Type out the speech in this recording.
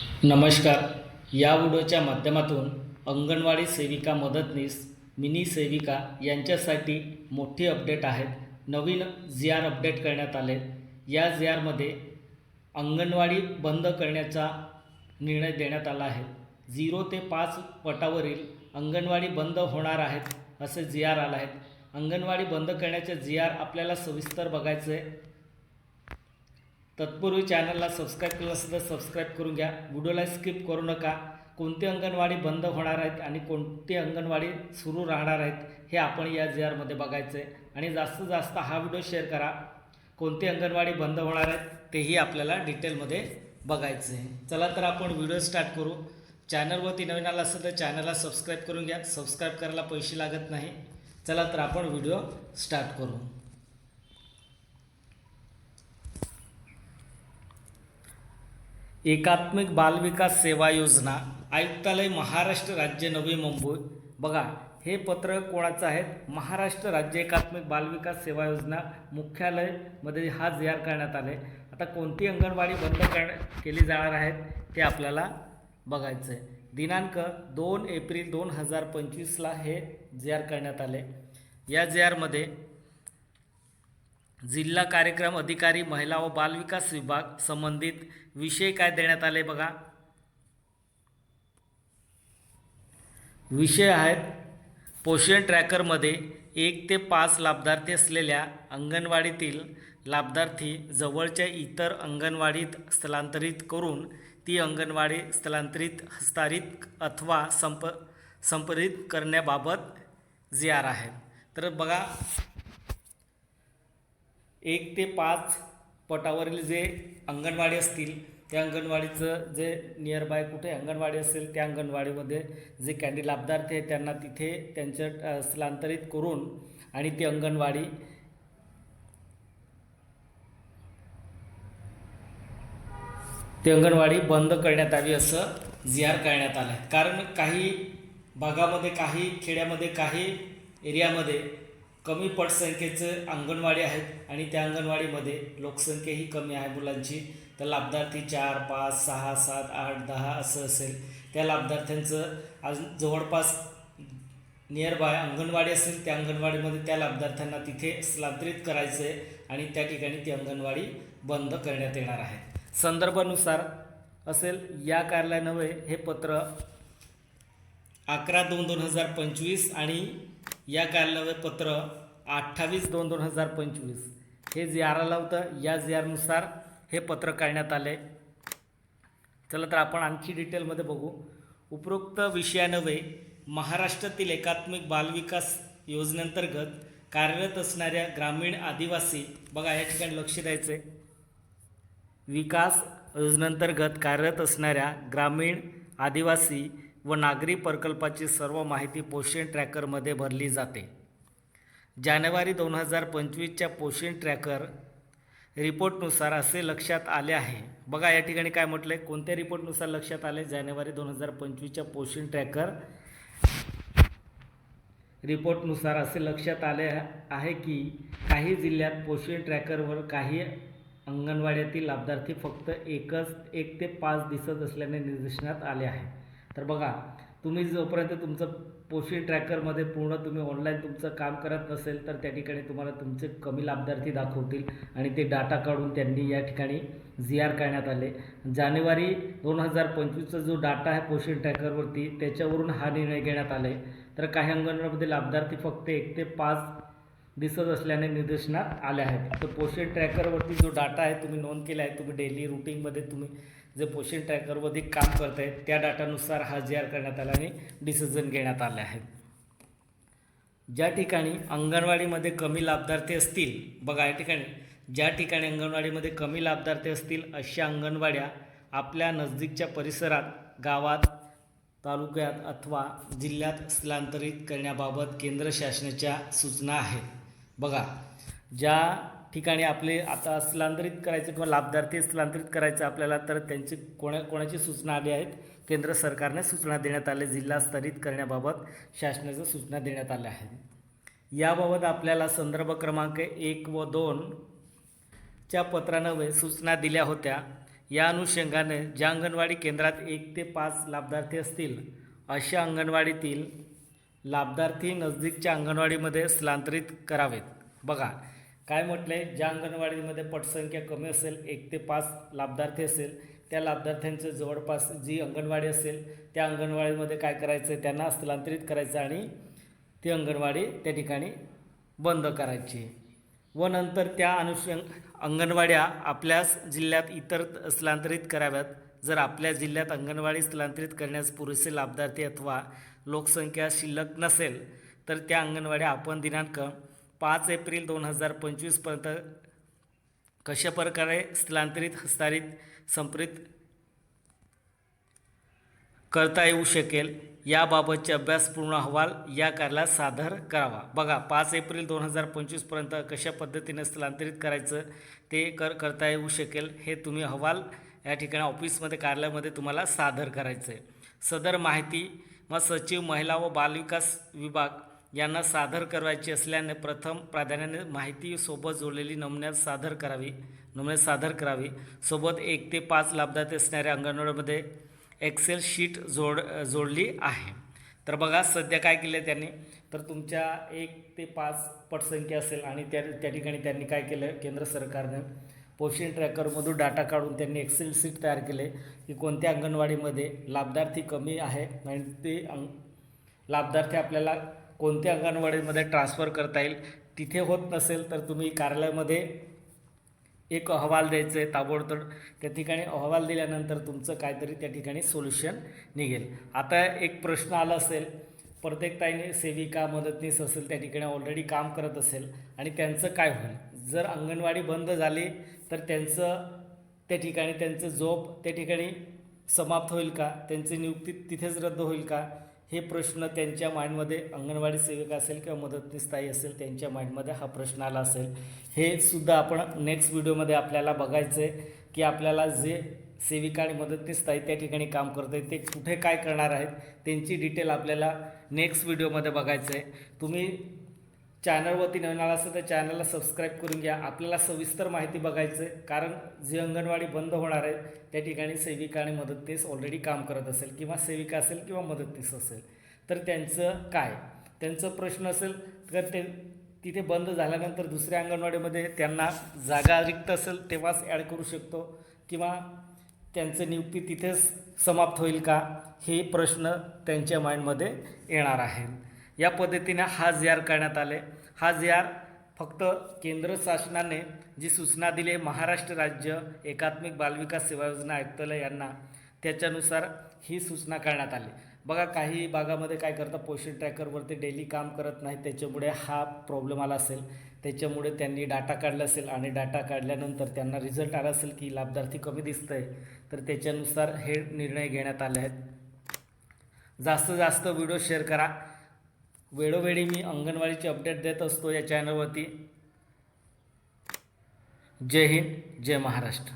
नमस्कार. या व्हिडिओच्या माध्यमातून अंगणवाडी सेविका मदतनीस मिनी सेविका यांच्यासाठी मोठी अपडेट आहेत. नवीन जी आर अपडेट करण्यात आले. या जी आरमध्ये अंगणवाडी बंद करण्याचा निर्णय देण्यात आला आहे. झिरो ते पाच पटावरील अंगणवाडी बंद होणार आहेत असे जी आर आला आहेत. अंगणवाडी बंद करण्याचे जी आर आपल्याला सविस्तर बघायचे आहे. तत्पूर्वी चॅनलला सबस्क्राईब केलं असेल तर सबस्क्राईब करून घ्या. व्हिडिओला स्किप करू नका. कोणती अंगणवाडी बंद होणार आहेत आणि कोणती अंगणवाडी सुरू राहणार आहेत हे आपण या जे आरमध्ये बघायचं आहे आणि जास्तीत जास्त हा व्हिडिओ शेअर करा. कोणती अंगणवाडी बंद होणार आहेत तेही आपल्याला डिटेलमध्ये बघायचं आहे चला तर आपण व्हिडिओ स्टार्ट करू. चॅनलवरती नवीन आला असेल तर चॅनलला सबस्क्राईब करून घ्या. सबस्क्राईब करायला पैसे लागत नाही. चला तर आपण व्हिडिओ स्टार्ट करू. एकात्मिक बालविकास सेवा योजना आयुक्तालय महाराष्ट्र राज्य नवी मुंबई. बघा हे पत्र कोणाचं आहे? महाराष्ट्र राज्य एकात्मिक बालविकास सेवा योजना मुख्यालयमध्ये हा जी करण्यात आले आता कोणती अंगणवाडी बंद कर केली जाणार आहेत ते आपल्याला बघायचं आहे दिनांक दोन एप्रिल दोन हजार पंचवीसला हे जे आर करण्यात आले या जे आरमध्ये जिल्हा कार्यक्रम अधिकारी महिला व बालविकास विभाग संबंधित विषय काय देण्यात आले बघा? विषय आहेत पोषण ट्रॅकरमध्ये एक ते पाच लाभार्थी असलेल्या अंगणवाडीतील लाभार्थी जवळच्या इतर अंगणवाडीत स्थलांतरित करून ती अंगणवाडी स्थलांतरित हस्तारित अथवा संप संपरित करण्याबाबत जी आर आहे तर बघा एक ते पाच पटावरील जे अंगणवाडी असतील त्या अंगणवाडीचं जे नियरबाय कुठे अंगणवाडी असेल त्या अंगणवाडीमध्ये जे कॅन्डी लाभार्थी आहेत त्यांना तिथे त्यांच्या स्थलांतरित करून आणि ती अंगणवाडी ती अंगणवाडी बंद करण्यात यावी असं जी आर करण्यात आलं आहे कारण काही भागामध्ये काही खेड्यामध्ये काही एरियामध्ये कमी पटसंख्येचं अंगणवाडी आहेत आणि त्या अंगणवाडीमध्ये लोकसंख्याही कमी आहे मुलांची. तर लाभार्थी चार पाच सहा सात आठ दहा असं असेल. त्या लाभार्थ्यांचं आज जवळपास नियर बाय अंगणवाडी असेल त्या अंगणवाडीमध्ये त्या लाभार्थ्यांना तिथे स्थलांतरित करायचं आहे आणि त्या ठिकाणी ती अंगणवाडी बंद करण्यात येणार आहे. संदर्भानुसार असेल या कार्यालयानंवे हे पत्र अकरा दोन दोन हजार पंचवीस आणि या कार्यालयावर पत्र अठ्ठावीस दोन दोन हजार पंचवीस. हे जे आर आलं होतं या जे हे पत्र काढण्यात आले. चला तर आपण आणखी डिटेलमध्ये बघू. उपरोक्त विषयानवे महाराष्ट्रातील एकात्मिक बालविकास योजनेअंतर्गत कार्यरत असणाऱ्या ग्रामीण आदिवासी बघा या ठिकाणी लक्ष द्यायचं आहे विकास योजनेअंतर्गत कार्यरत असणाऱ्या ग्रामीण आदिवासी व नागरी प्रकल्पाची सर्व माहिती पोषण ट्रॅकरमध्ये भरली जाते. जानेवारी दोन हजार पंचवीसच्या पोषण ट्रॅकर रिपोर्टनुसार असे लक्षात आले आहे. बघा या ठिकाणी काय म्हटलं आहे कोणत्या रिपोर्टनुसार लक्षात आले? जानेवारी दोन हजार पंचवीसच्या पोषण ट्रॅकर रिपोर्टनुसार असे लक्षात आले आहे की काही जिल्ह्यात पोषण ट्रॅकरवर काही अंगणवाड्यातील लाभार्थी फक्त एकच एक ते पाच दिसत असल्याने निदर्शनात आले आहे. तर बघा तुम्ही जोपर्यंत तुमचं पोषण ट्रॅकरमध्ये पूर्ण तुम्ही ऑनलाईन तुमचं काम करत नसेल तर त्या ठिकाणी तुम्हाला तुमचे कमी लाभार्थी दाखवतील आणि ते डाटा काढून त्यांनी या ठिकाणी जी आर करण्यात आले. जानेवारी दोन हजार पंचवीसचा जो डाटा आहे पोषण ट्रॅकरवरती त्याच्यावरून हा निर्णय घेण्यात आला. आहे तर काही अंगणवाडीमध्ये लाभार्थी फक्त एक ते पाच दिसत असल्याने निदर्शनात आले आहेत. तर पोषण ट्रॅकरवरती जो डाटा आहे तुम्ही नोंद केला आहे तुम्ही डेली रुटीनमध्ये तुम्ही जे पोषण ट्रॅकरमध्ये काम करताय त्या डाटानुसार हा जी आर करण्यात आला आणि डिसिजन घेण्यात आले आहेत. ज्या ठिकाणी अंगणवाडीमध्ये कमी लाभार्थी असतील बघा या ठिकाणी ज्या ठिकाणी अंगणवाडीमध्ये कमी लाभार्थी असतील अशा अंगणवाड्या आपल्या नजदीकच्या परिसरात गावात तालुक्यात अथवा जिल्ह्यात स्थलांतरित करण्याबाबत केंद्र शासनाच्या सूचना आहेत. बघा ज्या ठिकाणी आपले आता स्थलांतरित करायचे किंवा लाभार्थी स्थलांतरित करायचं आपल्याला तर त्यांची कोणा कोणाची सूचना आली आहेत? केंद्र सरकारने सूचना देण्यात आल्या जिल्हा स्तरित करण्याबाबत शासनाच्या सूचना देण्यात आल्या आहेत. याबाबत आपल्याला संदर्भ क्रमांक एक व दोन च्या सूचना दिल्या होत्या. या अनुषंगाने ज्या अंगणवाडी केंद्रात एक ते पाच लाभार्थी असतील अशा अंगणवाडीतील लाभार्थी नजदीकच्या अंगणवाडीमध्ये स्थलांतरित करावेत. बघा काय म्हटलंय ज्या अंगणवाडीमध्ये पटसंख्या कमी असेल एक ते पाच लाभार्थी असेल त्या लाभार्थ्यांचं जवळपास जी अंगणवाडी असेल त्या अंगणवाडीमध्ये काय करायचं? आहे त्यांना स्थलांतरित करायचं आणि ती अंगणवाडी त्या ठिकाणी बंद करायची. व नंतर त्या अनुषंग अंगणवाड्या आपल्याच जिल्ह्यात इतर स्थलांतरित कराव्यात. जर आपल्या जिल्ह्यात अंगणवाडी स्थलांतरित करण्यास पुरेसे लाभार्थी अथवा लोकसंख्या शिल्लक नसेल तर त्या अंगणवाड्या आपण दिनांक पाच एप्रिल दोन हजार पंचवीसपर्यंत कशा प्रकारे स्थलांतरित हस्तांतरित संप्रित करता येऊ शकेल याबाबतचे अभ्यासपूर्ण अहवाल या कार्याला सादर करावा. बघा पाच एप्रिल दोन हजार पंचवीसपर्यंत कशा पद्धतीने स्थलांतरित करायचं ते कर करता येऊ शकेल हे तुम्ही अहवाल या ठिकाणी ऑफिसमध्ये कार्यालयामध्ये तुम्हाला सादर करायचं आहे सदर माहिती मग सचिव महिला व बालविकास विभाग यांना सादर करायची असल्याने प्रथम प्राधान्याने माहिती सोबत जोडलेली नमुन्यात सादर करावी. नमुन्यात सादर करावी. सोबत एक ते पाच लाभार्थी असणाऱ्या अंगणवाडीमध्ये एक्सेल शीट जोड जोडली आहे. तर बघा सध्या काय केलं त्यांनी? तर तुमच्या एक ते पाच पटसंख्या असेल आणि त्या त्या ठिकाणी त्यांनी काय केलं केंद्र सरकारनं पोषण ट्रॅकरमधून डाटा काढून त्यांनी एक्सेल शीट तयार केले की कोणत्या अंगणवाडीमध्ये लाभार्थी कमी आहे आणि ते अंग लाभार्थी आपल्याला कोणत्या अंगणवाडीमध्ये ट्रान्सफर करता येईल तिथे होत नसेल तर तुम्ही कार्यालयामध्ये एक अहवाल द्यायचं आहे ताबडतोब त्या ठिकाणी अहवाल दिल्यानंतर तुमचं काहीतरी त्या ठिकाणी सोल्युशन निघेल. आता एक प्रश्न आला असेल प्रत्येक ताईने सेविका मदतनीस असेल त्या ठिकाणी ऑलरेडी काम करत असेल आणि त्यांचं काय होईल? जर अंगणवाडी बंद झाली तर त्यांचं त्या ठिकाणी त्यांचं जॉब त्या ठिकाणी समाप्त होईल का? त्यांची नियुक्ती तिथेच रद्द होईल का? हे प्रश्न त्यांच्या माइंडमध्ये अंगणवाडी सेविका असेल किंवा मदतनीस ताई असेल त्यांच्या माइंडमध्ये हा प्रश्न आला असेल. हे सुद्धा आपण नेक्स्ट व्हिडिओमध्ये आपल्याला बघायचं आहे की आपल्याला जे सेविका आणि मदतनीस ताई त्या ठिकाणी काम करत आहेत ते कुठे काय करणार आहेत त्यांची डिटेल आपल्याला नेक्स्ट व्हिडिओमध्ये बघायचं आहे तुम्ही चॅनलवरती नवीन आला असेल तर चॅनलला सबस्क्राईब करून घ्या. आपल्याला सविस्तर माहिती बघायचं आहे कारण जी अंगणवाडी बंद होणार आहे त्या ठिकाणी सेविका आणि मदतनीस ऑलरेडी काम करत असेल किंवा सेविका असेल किंवा मदतनीस असेल. तर त्यांचं काय? त्यांचं प्रश्न असेल तर ते तिथे बंद झाल्यानंतर दुसऱ्या अंगणवाडीमध्ये त्यांना जागा रिक्त असेल तेव्हाच ॲड करू शकतो किंवा त्यांचं नियुक्ती तिथेच समाप्त होईल का? हे प्रश्न त्यांच्या माइंडमध्ये येणार आहे या पद्धतीने हा यार करण्यात आले. हा यार फक्त केंद्र शासनाने जी सूचना दिली आहे महाराष्ट्र राज्य एकात्मिक बालविकास सेवा योजना आयुक्तालय यांना त्याच्यानुसार ही सूचना करण्यात आली. बघा काही भागामध्ये काय करतात पोषण ट्रॅकरवरती डेली काम करत नाही त्याच्यामुळे हा प्रॉब्लेम आला असेल. त्याच्यामुळे त्यांनी डाटा काढला असेल आणि डाटा काढल्यानंतर त्यांना रिझल्ट आला असेल की लाभार्थी कमी दिसतं आहे तर त्याच्यानुसार हे निर्णय घेण्यात आले आहेत. जास्त जास्त व्हिडिओ शेअर करा. वेळोवेळी मी अंगणवाडीचे अपडेट देत असतो या चॅनलवरती जय हिंद जय महाराष्ट्र.